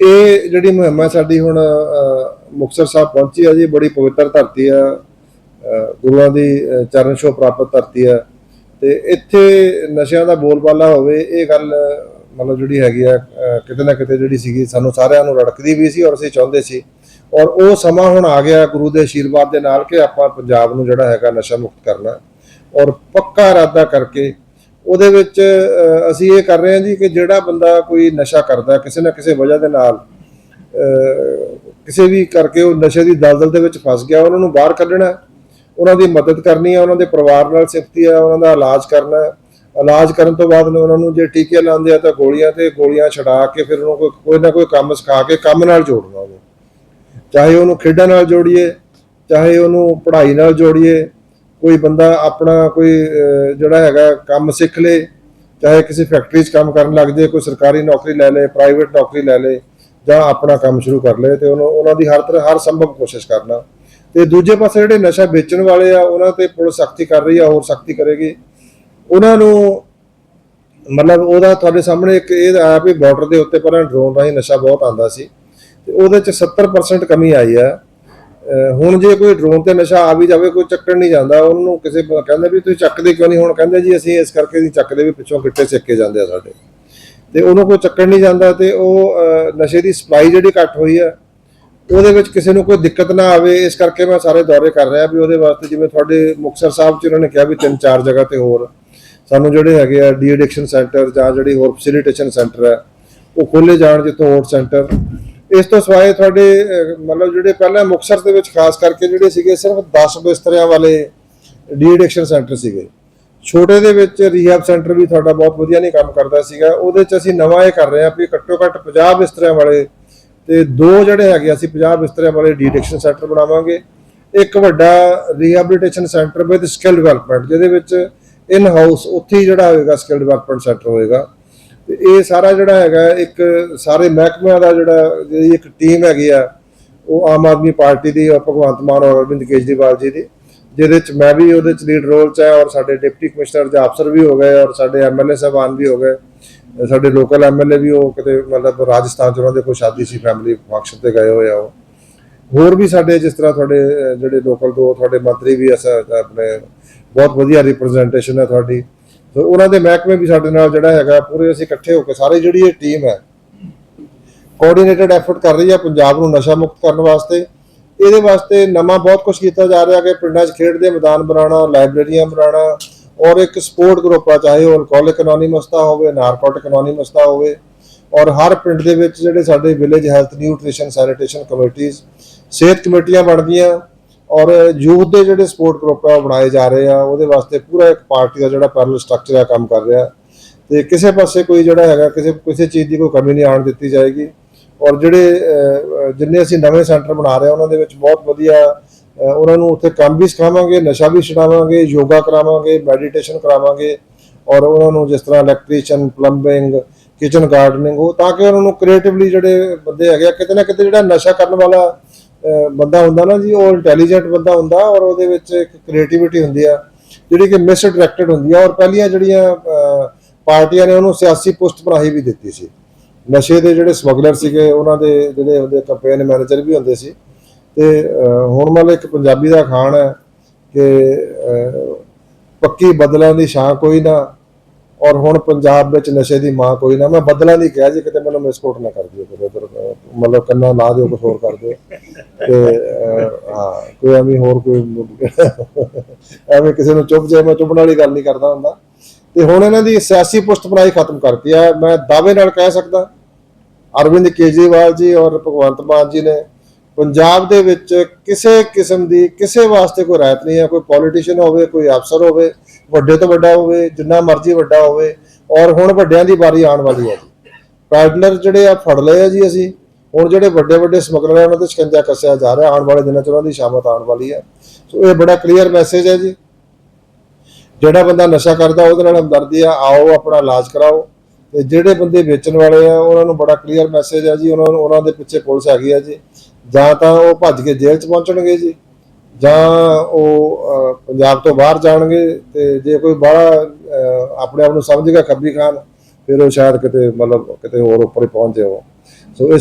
ਇਹ ਜਿਹੜੀ ਮੁਹਿੰਮ ਹੈ ਸਾਡੀ ਹੁਣ ਅ, ਮੁਕਤਸਰ ਸਾਹਿਬ ਪਹੁੰਚੀ ਹੈ ਜੀ ਬੜੀ ਪਵਿੱਤਰ ਧਰਤੀ ਆ ਗੁਰੂਆਂ ਦੀ ਚਰਨ ਛੋਹ ਪ੍ਰਾਪਤ ਧਰਤੀ ਆ। ਤੇ ਇੱਥੇ ਨਸ਼ਿਆਂ ਦਾ ਬੋਲਬਾਲਾ ਹੋਵੇ ਇਹ ਗੱਲ ਮਤਲਬ ਜਿਹੜੀ ਹੈਗੀ ਆ ਕਿਤੇ ਨਾ ਕਿਤੇ ਜਿਹੜੀ ਸੀਗੀ ਸਾਨੂੰ ਸਾਰਿਆਂ ਨੂੰ ਰੜਕਦੀ ਵੀ ਸੀ ਔਰ ਅਸੀਂ ਚਾਹੁੰਦੇ ਸੀ। ਔਰ ਉਹ ਸਮਾਂ ਹੁਣ ਆ ਗਿਆ ਗੁਰੂ ਦੇ ਆਸ਼ੀਰਵਾਦ ਦੇ ਨਾਲ ਕਿ ਆਪਾਂ ਪੰਜਾਬ ਨੂੰ ਜਿਹੜਾ ਹੈਗਾ ਨਸ਼ਾ ਮੁਕਤ ਕਰਨਾ। ਔਰ ਪੱਕਾ ਇਰਾਦਾ ਕਰਕੇ ਉਹਦੇ ਵਿੱਚ ਅਸੀਂ ਇਹ ਕਰ ਰਹੇ ਹਾਂ ਜੀ ਕਿ ਜਿਹੜਾ ਬੰਦਾ ਕੋਈ ਨਸ਼ਾ ਕਰਦਾ, ਕਿਸੇ ਨਾ ਕਿਸੇ ਵਜ੍ਹਾ ਦੇ ਨਾਲ ਕਿਸੇ ਵੀ ਕਰਕੇ ਉਹ ਨਸ਼ੇ ਦੀ ਦਲਦਲ ਦੇ ਵਿੱਚ ਫਸ ਗਿਆ, ਉਹਨਾਂ ਨੂੰ ਬਾਹਰ ਕੱਢਣਾ, ਉਹਨਾਂ ਦੀ ਮਦਦ ਕਰਨੀ ਹੈ ਉਹਨਾਂ ਦੇ ਪਰਿਵਾਰ ਨਾਲ ਸਿਫਤੀ ਹੈ ਉਹਨਾਂ ਦਾ ਇਲਾਜ ਕਰਨਾ ਹੈ ਇਲਾਜ ਕਰਨ ਤੋਂ ਬਾਅਦ ਉਹਨਾਂ ਨੂੰ ਜੇ ਟੀਕੇ ਲਾਉਂਦੇ ਆ ਤਾਂ ਗੋਲੀਆਂ ਤੇ ਗੋਲੀਆਂ ਛਡਾ ਕੇ ਫਿਰ ਉਹਨੂੰ ਕੋਈ ਕੋਈ ਨਾ ਕੋਈ ਕੰਮ ਸਿਖਾ ਕੇ ਕੰਮ ਨਾਲ ਜੋੜਨਾ ਉਹਨੂੰ। ਚਾਹੇ ਉਹਨੂੰ ਖੇਡਾਂ ਨਾਲ ਜੋੜੀਏ, ਚਾਹੇ ਉਹਨੂੰ ਪੜ੍ਹਾਈ ਨਾਲ ਜੋੜੀਏ ਕੋਈ ਬੰਦਾ ਆਪਣਾ ਕੋਈ ਜਿਹੜਾ ਹੈਗਾ ਕੰਮ ਸਿੱਖ ਲੇ, ਚਾਹੇ ਕਿਸੇ ਫੈਕਟਰੀ 'ਚ ਕੰਮ ਕਰਨ ਲੱਗ ਜਾਏ, ਕੋਈ ਸਰਕਾਰੀ ਨੌਕਰੀ ਲੈ ਲੇ ਪ੍ਰਾਈਵੇਟ ਨੌਕਰੀ ਲੈ ਲੇ, ਜਾਂ ਆਪਣਾ ਕੰਮ ਸ਼ੁਰੂ ਕਰ ਲੇ, ਤੇ ਉਹਨੂੰ, ਉਹਨਾਂ ਦੀ ਹਰ ਤਰ੍ਹਾਂ ਹਰ ਸੰਭਵ ਕੋਸ਼ਿਸ਼ ਕਰਨਾ। ਤੇ ਦੂਜੇ ਪਾਸੇ ਜਿਹੜੇ ਨਸ਼ਾ ਵੇਚਣ ਵਾਲੇ ਆ, ਉਹਨਾਂ ਤੇ ਪੁਲਿਸ ਸਖਤੀ ਕਰ ਰਹੀ ਆ, ਹੋਰ ਸਖਤੀ ਕਰੇਗੀ। ਉਹਨਾਂ ਨੂੰ, ਮਤਲਬ ਉਹਦਾ ਤੁਹਾਡੇ ਸਾਹਮਣੇ ਇੱਕ ਇਹ ਆਇਆ ਵੀ ਬਾਰਡਰ ਦੇ ਉੱਤੇ ਪਹਿਲਾਂ ਡਰੋਨ ਰਾਹੀਂ ਨਸ਼ਾ ਬਹੁਤ ਆਂਦਾ ਸੀ, ਤੇ ਉਹਦੇ ਚ 70% ਕਮੀ ਆਈ ਆ। ਹੁਣ ਜੇ ਕੋਈ ਡਰੋਨ ਤੇ ਨਸ਼ਾ ਆ ਵੀ ਜਾਵੇ, ਕੋਈ ਚੱਕਣ ਨਹੀਂ ਜਾਂਦਾ। ਉਹਨੂੰ ਕਿਸੇ ਬ- ਕਹਿੰਦੇ ਵੀ ਤੁਸੀਂ ਚੱਕਦੇ ਕਿਉਂ ਨਹੀਂ? ਹੁਣ ਕਹਿੰਦੇ ਜੀ, ਅਸੀਂ ਇਸ ਕਰਕੇ ਨਹੀਂ ਚੱਕਦੇ ਵੀ ਪਿੱਛੋਂ ਗਿੱਟੇ ਸਿੱਕੇ ਜਾਂਦੇ ਆ ਸਾਡੇ। ਤੇ ਉਹਨੂੰ ਕੋਈ ਚੱਕਣ ਨਹੀਂ ਜਾਂਦਾ ਤੇ ਉਹ ਨਸ਼ੇ ਦੀ ਸਪਲਾਈ ਜਿਹੜੀ ਘੱਟ ਹੋਈ ਆ, ਉਹਦੇ ਵਿੱਚ ਕਿਸੇ ਨੂੰ ਕੋਈ ਦਿੱਕਤ ਨਾ ਆਵੇ। ਇਸ ਕਰਕੇ ਮੈਂ ਸਾਰੇ ਦੌਰੇ ਕਰ ਰਿਹਾ ਵੀ ਉਹਦੇ ਵਾਸਤੇ ਜਿਵੇਂ ਤੁਹਾਡੇ ਮੁਕਤਸਰ ਸਾਹਿਬ ਚ ਉਹਨਾਂ ਨੇ ਕਿਹਾ ਵੀ ਤਿੰਨ ਚਾਰ ਜਗ੍ਹਾ ਤੇ ਹੋਰ, ਸਾਨੂੰ ਜਿਹੜੇ ਹੈਗੇ ਆ ਡੀ ਐਡਿਕਸ਼ਨ ਸੈਂਟਰ ਜਾਂ ਜਿਹੜੀ ਹੋਰ ਫੈਸਿਲਿਟੇਸ਼ਨ ਸੈਂਟਰ ਹੈ, ਉਹ ਖੋਲੇ ਜਾਣ ਜਿੱਥੋਂ ਹੋਰ ਸੈਂਟਰ ਇਸ ਤੋਂ ਸਿਵਾਏ ਤੁਹਾਡੇ ਮਤਲਬ ਜਿਹੜੇ ਪਹਿਲਾਂ ਮੁਕਤਸਰ ਦੇ ਵਿੱਚ ਖਾਸ ਕਰਕੇ ਜਿਹੜੇ ਸੀਗੇ ਸਿਰਫ 10 ਬਿਸਤਰਿਆਂ ਵਾਲੇ ਡੀ ਐਡਿਕਸ਼ਨ ਸੈਂਟਰ ਸੀਗੇ। ਛੋਟੇ ਦੇ ਵਿੱਚ ਰੀਹੈਬ ਸੈਂਟਰ ਵੀ ਤੁਹਾਡਾ ਬਹੁਤ ਵਧੀਆ ਨਹੀਂ ਕੰਮ ਕਰਦਾ ਸੀਗਾ। ਉਹਦੇ ਚ ਅਸੀਂ ਨਵਾਂ ਇਹ ਕਰ ਰਹੇ ਹਾਂ ਵੀ ਘੱਟੋ ਘੱਟ 50 ਬਿਸਤਰਿਆਂ ਵਾਲੇ ਤੇ ਦੋ ਜਿਹੜੇ ਹੈਗੇ ਅਸੀਂ 50 ਬਿਸਤਰਿਆਂ ਵਾਲੇ ਡੀ ਐਡਿਕਸ਼ਨ ਸੈਂਟਰ ਬਣਾਵਾਂਗੇ। ਇੱਕ ਵੱਡਾ rehabilitation centre with skill development ਜਿਹਦੇ ਵਿੱਚ ਇਨ ਹਾਊਸ ਉੱਥੇ ਹੀ ਜਿਹੜਾ ਹੋਏਗਾ ਸਕਿੱਲ ਡਿਵੈਲਪਮੈਂਟ ਸੈਂਟਰ ਹੋਏਗਾ। ਤੇ ਇਹ ਸਾਰਾ ਜਿਹੜਾ ਹੈਗਾ ਇੱਕ ਸਾਰੇ ਮਹਿਕਮਿਆਂ ਦਾ ਜਿਹੜਾ ਜਿਹੜੀ ਇੱਕ ਟੀਮ ਹੈਗੀ ਆ, ਉਹ ਆਮ ਆਦਮੀ ਪਾਰਟੀ ਦੀ, ਔਰ ਭਗਵੰਤ ਮਾਨ ਔਰ ਅਰਵਿੰਦ ਕੇਜਰੀਵਾਲ ਜੀ ਦੀ, ਜਿਹਦੇ ਚ ਮੈਂ ਵੀ ਉਹਦੇ ਚ ਲੀਡ ਰੋਲ ਚ ਹੈ, ਔਰ ਸਾਡੇ ਡਿਪਟੀ ਕਮਿਸ਼ਨਰ ਜਾਂ ਅਫਸਰ ਵੀ ਹੋ ਗਏ, ਔਰ ਸਾਡੇ ਐਮਐਲਏ ਸਾਹਿਬਾਨ ਵੀ ਹੋ ਗਏ, ਸਾਡੇ ਲੋਕਲ ਐਮਐਲਏ ਵੀ ਉਹ ਕਿਤੇ ਮਤਲਬ ਰਾਜਸਥਾਨ ਚ ਉਹਨਾਂ ਦੇ ਕੋਈ ਸ਼ਾਦੀ ਸੀ ਫੈਮਿਲੀ ਫੰਕਸ਼ਨ ਤੇ ਗਏ ਹੋਏ ਆ ਉਹ। ਹੋਰ ਵੀ ਸਾਡੇ ਜਿਸ ਤਰ੍ਹਾਂ ਤੁਹਾਡੇ ਜਿਹੜੇ ਲੋਕਲ ਦੋ, ਤੁਹਾਡੇ ਮੰਤਰੀ ਵੀ ਅਸ ਆਪਣੇ, ਬਹੁਤ ਵਧੀਆ ਰਿਪਰੈਜ਼ੈਂਟੇਸ਼ਨ ਹੈ ਤੁਹਾਡੀ। ਸੋ ਉਹਨਾਂ ਦੇ ਮਹਿਕਮੇ ਵੀ ਸਾਡੇ ਨਾਲ ਜਿਹੜਾ ਹੈਗਾ, ਪੂਰੇ ਅਸੀਂ ਇਕੱਠੇ ਹੋ ਕੇ ਸਾਰੇ ਜਿਹੜੀ ਇਹ ਟੀਮ ਹੈ ਕੋਆਰਡੀਨੇਟਡ ਐਫਰਟ ਕਰ ਰਹੀ ਹੈ ਪੰਜਾਬ ਨੂੰ ਨਸ਼ਾ ਮੁਕਤ ਕਰਨ ਵਾਸਤੇ। ਇਹਦੇ ਵਾਸਤੇ ਨਵਾਂ ਬਹੁਤ ਕੁਝ ਕੀਤਾ ਜਾ ਰਿਹਾ ਕਿ ਪਿੰਡਾਂ 'ਚ ਖੇਡ ਦੇ ਮੈਦਾਨ ਬਣਾਉਣਾ, ਲਾਇਬ੍ਰੇਰੀਆਂ ਬਣਾਉਣਾ ਔਰ ਇੱਕ ਸਪੋਰਟ ਗਰੁੱਪ ਆ, ਚਾਹੇ ਉਹ ਅਲਕੋਹਲਿਕ ਅਨੋਨਿਮਸ ਦਾ ਹੋਵੇ ਨਾਰਕੋਟਿਕ ਅਨੋਨਿਮਸ ਦਾ ਹੋਵੇ ਔਰ ਹਰ ਪਿੰਡ ਦੇ ਵਿੱਚ ਜਿਹੜੇ ਸਾਡੇ ਵਿਲੇਜ ਹੈਲਥ ਨਿਊਟ੍ਰੀਸ਼ਨ ਸੈਨੀਟੇਸ਼ਨ ਕਮੇਟੀਆਂ ਸਿਹਤ ਕਮੇਟੀਆਂ ਬਣਦੀਆਂ। ਔਰ ਯੂਥ ਦੇ ਜਿਹੜੇ ਸਪੋਰਟ ਗਰੁੱਪ ਆ, ਉਹ ਬਣਾਏ ਜਾ ਰਹੇ ਆ। ਉਹਦੇ ਵਾਸਤੇ ਪੂਰਾ ਇੱਕ ਪਾਰਟੀ ਦਾ ਜਿਹੜਾ ਪੈਰਲ ਸਟਰਕਚਰ ਆ, ਕੰਮ ਕਰ ਰਿਹਾ। ਤੇ ਕਿਸੇ ਪਾਸੇ ਕੋਈ ਜਿਹੜਾ ਹੈਗਾ, ਕਿਸੇ ਕਿਸੇ ਚੀਜ਼ ਦੀ ਕੋਈ ਕਮੀ ਨਹੀਂ ਆਉਣ ਦਿੱਤੀ ਜਾਏਗੀ। ਔਰ ਜਿਹੜੇ ਜਿੰਨੇ ਅਸੀਂ ਨਵੇਂ ਸੈਂਟਰ ਬਣਾ ਰਹੇ ਹਾਂ ਉਹਨਾਂ ਦੇ ਵਿੱਚ ਬਹੁਤ ਵਧੀਆ ਉਹਨਾਂ ਨੂੰ ਉੱਥੇ ਕੰਮ ਵੀ ਸਿਖਾਵਾਂਗੇ, ਨਸ਼ਾ ਵੀ ਛਡਾਵਾਂਗੇ, ਯੋਗਾ ਕਰਾਵਾਂਗੇ ਮੈਡੀਟੇਸ਼ਨ ਕਰਾਵਾਂਗੇ। ਔਰ ਉਹਨਾਂ ਨੂੰ ਜਿਸ ਤਰ੍ਹਾਂ ਇਲੈਕਟ੍ਰੀਸ਼ੀਅਨ ਪਲੰਬਿੰਗ ਕਿਚਨ ਗਾਰਡਨਿੰਗ ਉਹ ਤਾਂ ਕਿ ਉਹਨਾਂ ਨੂੰ ਕ੍ਰੀਏਟਿਵਲੀ ਜਿਹੜੇ ਬੰਦੇ ਹੈਗੇ ਆ, ਕਿਤੇ ਨਾ ਕਿਤੇ ਜਿਹੜਾ ਨਸ਼ਾ ਕਰਨ ਵਾਲਾ ਬੰਦਾ ਹੁੰਦਾ ਨਾ ਜੀ, ਉਹ ਇੰਟੈਲੀਜੈਂਟ ਬੰਦਾ ਹੁੰਦਾ ਔਰ ਉਹਦੇ ਵਿੱਚ ਇੱਕ ਕ੍ਰੀਏਟੀਵਿਟੀ ਹੁੰਦੀ ਆ, ਜਿਹੜੀ ਕਿ ਮਿਸ ਡਾਇਰੈਕਟਡ ਹੁੰਦੀ ਆ ਔਰ ਪਹਿਲੀਆਂ ਜਿਹੜੀਆਂ ਪਾਰਟੀਆਂ ਨੇ ਉਹਨੂੰ ਸਿਆਸੀ ਪੁਸ਼ਤ ਬਣਾਈ ਵੀ ਦਿੱਤੀ ਸੀ। ਨਸ਼ੇ ਦੇ ਜਿਹੜੇ ਸਮਗਲਰ ਸੀਗੇ, ਉਹਨਾਂ ਦੇ ਜਿਹੜੇ ਹੁੰਦੇ ਕੰਪੇਨ ਮੈਨੇਜਰ ਵੀ ਹੁੰਦੇ ਸੀ। ਤੇ ਹੁਣ ਮਤਲਬ ਇੱਕ ਪੰਜਾਬੀ ਦਾ ਖਾਣ ਹੈ ਕਿ ਪੱਕੀ ਬਦਲਾਂ ਦੀ ਛਾਂ ਕੋਈ ਨਾ ਔਰ ਹੁਣ ਪੰਜਾਬ ਵਿੱਚ ਨਸ਼ੇ ਦੀ ਮਾਂ ਕੋਈ ਨਾ, ਮੈਂ ਬਦਲਾਂ ਦੀ ਕਿਹਾ ਜੀ, ਕਿਤੇ ਮੈਨੂੰ ਮਿਸਕੋਟ ਨਾ ਕਰ ਦਿਓ ਫਿਰ ਉਧਰ ਮਤਲਬ ਕੰਨਾ ਲਾ ਦਿਓ ਕੁਝ ਹੋਰ ਕਰ ਦਿਓ। ਤੇ ਹਾਂ, ਕੋਈ ਐਵੇਂ ਹੋਰ ਕੋਈ ਐਵੇਂ ਕਿਸੇ ਨੂੰ ਚੁੱਪ ਜਾਏ ਮੈਂ ਚੁੱਪਣ ਵਾਲੀ ਗੱਲ ਨਹੀਂ ਕਰਦਾ ਹੁੰਦਾ। ਤੇ ਹੁਣ ਇਹਨਾਂ ਦੀ ਸਿਆਸੀ ਪੁਸ਼ਤ ਖਤਮ ਕਰਤੀ ਹੈ ਮੈਂ ਦਾਅਵੇ ਨਾਲ ਕਹਿ ਸਕਦਾ, ਅਰਵਿੰਦ ਕੇਜਰੀਵਾਲ ਜੀ ਔਰ ਭਗਵੰਤ ਮਾਨ ਜੀ ਨੇ ਪੰਜਾਬ ਦੇ ਵਿੱਚ ਕਿਸੇ ਕਿਸਮ ਦੀ, ਕਿਸੇ ਵਾਸਤੇ ਕੋਈ ਰਾਇਤ ਨਹੀਂ ਹੈ, ਕੋਈ ਪੋਲੀਟੀਸ਼ੀਅਨ ਹੋਵੇ, ਕੋਈ ਅਫਸਰ ਹੋਵੇ, ਵੱਡੇ ਤੋਂ ਵੱਡਾ ਹੋਵੇ, ਜਿੰਨਾ ਮਰਜ਼ੀ ਵੱਡਾ ਹੋਵੇ, ਔਰ ਹੁਣ ਵੱਡਿਆਂ ਦੀ ਵਾਰੀ ਆਉਣ ਵਾਲੀ ਹੈ ਜੀ। ਪੈਡਲਰ ਜਿਹੜੇ ਆ, ਫੜ ਲਏ ਆ ਜੀ ਅਸੀਂ। ਹੁਣ ਜਿਹੜੇ ਵੱਡੇ ਵੱਡੇ ਸਮਗਲਰ ਆ, ਉਹਨਾਂ ਤੇ ਸ਼ਿਕੰਜਾ ਕੱਸਿਆ ਜਾ ਰਿਹਾ, ਆਉਣ ਵਾਲੇ ਦਿਨਾਂ ਚ ਉਹਨਾਂ ਦੀ ਸ਼ਾਮਤ ਆਉਣ ਵਾਲੀ ਹੈ। ਸੋ ਇਹ ਬੜਾ ਕਲੀਅਰ ਮੈਸੇਜ ਹੈ ਜੀ। ਜਿਹੜਾ ਬੰਦਾ ਨਸ਼ਾ ਕਰਦਾ, ਉਹਦੇ ਨਾਲ ਹਮਦਰਦੀ ਆ, ਆਓ, ਆਪਣਾ ਇਲਾਜ ਕਰਾਓ। ਤੇ ਜਿਹੜੇ ਬੰਦੇ ਵੇਚਣ ਵਾਲੇ ਆ, ਉਹਨਾਂ ਨੂੰ ਬੜਾ ਕਲੀਅਰ ਮੈਸੇਜ ਆ ਜੀ, ਉਹਨਾਂ ਨੂੰ, ਉਹਨਾਂ ਦੇ ਪਿੱਛੇ ਪੁਲਿਸ ਹੈਗੀ ਆ ਜੀ। ਜਾਂ ਤਾਂ ਉਹ ਭੱਜ ਕੇ ਜੇਲ੍ਹ 'ਚ ਪਹੁੰਚਣਗੇ ਜੀ, ਜਾਂ ਉਹ ਪੰਜਾਬ ਤੋਂ ਬਾਹਰ ਜਾਣਗੇ ਤੇ ਜੇ ਕੋਈ ਬਾਹਲਾ ਆਪਣੇ ਆਪ ਨੂੰ ਸਮਝੇਗਾ ਖੱਬੀ ਖਾਨ, ਫਿਰ ਉਹ ਸ਼ਾਇਦ ਕਿਤੇ ਮਤਲਬ ਕਿਤੇ ਹੋਰ ਉੱਪਰ ਪਹੁੰਚ ਜਾਵੇ ਸੋ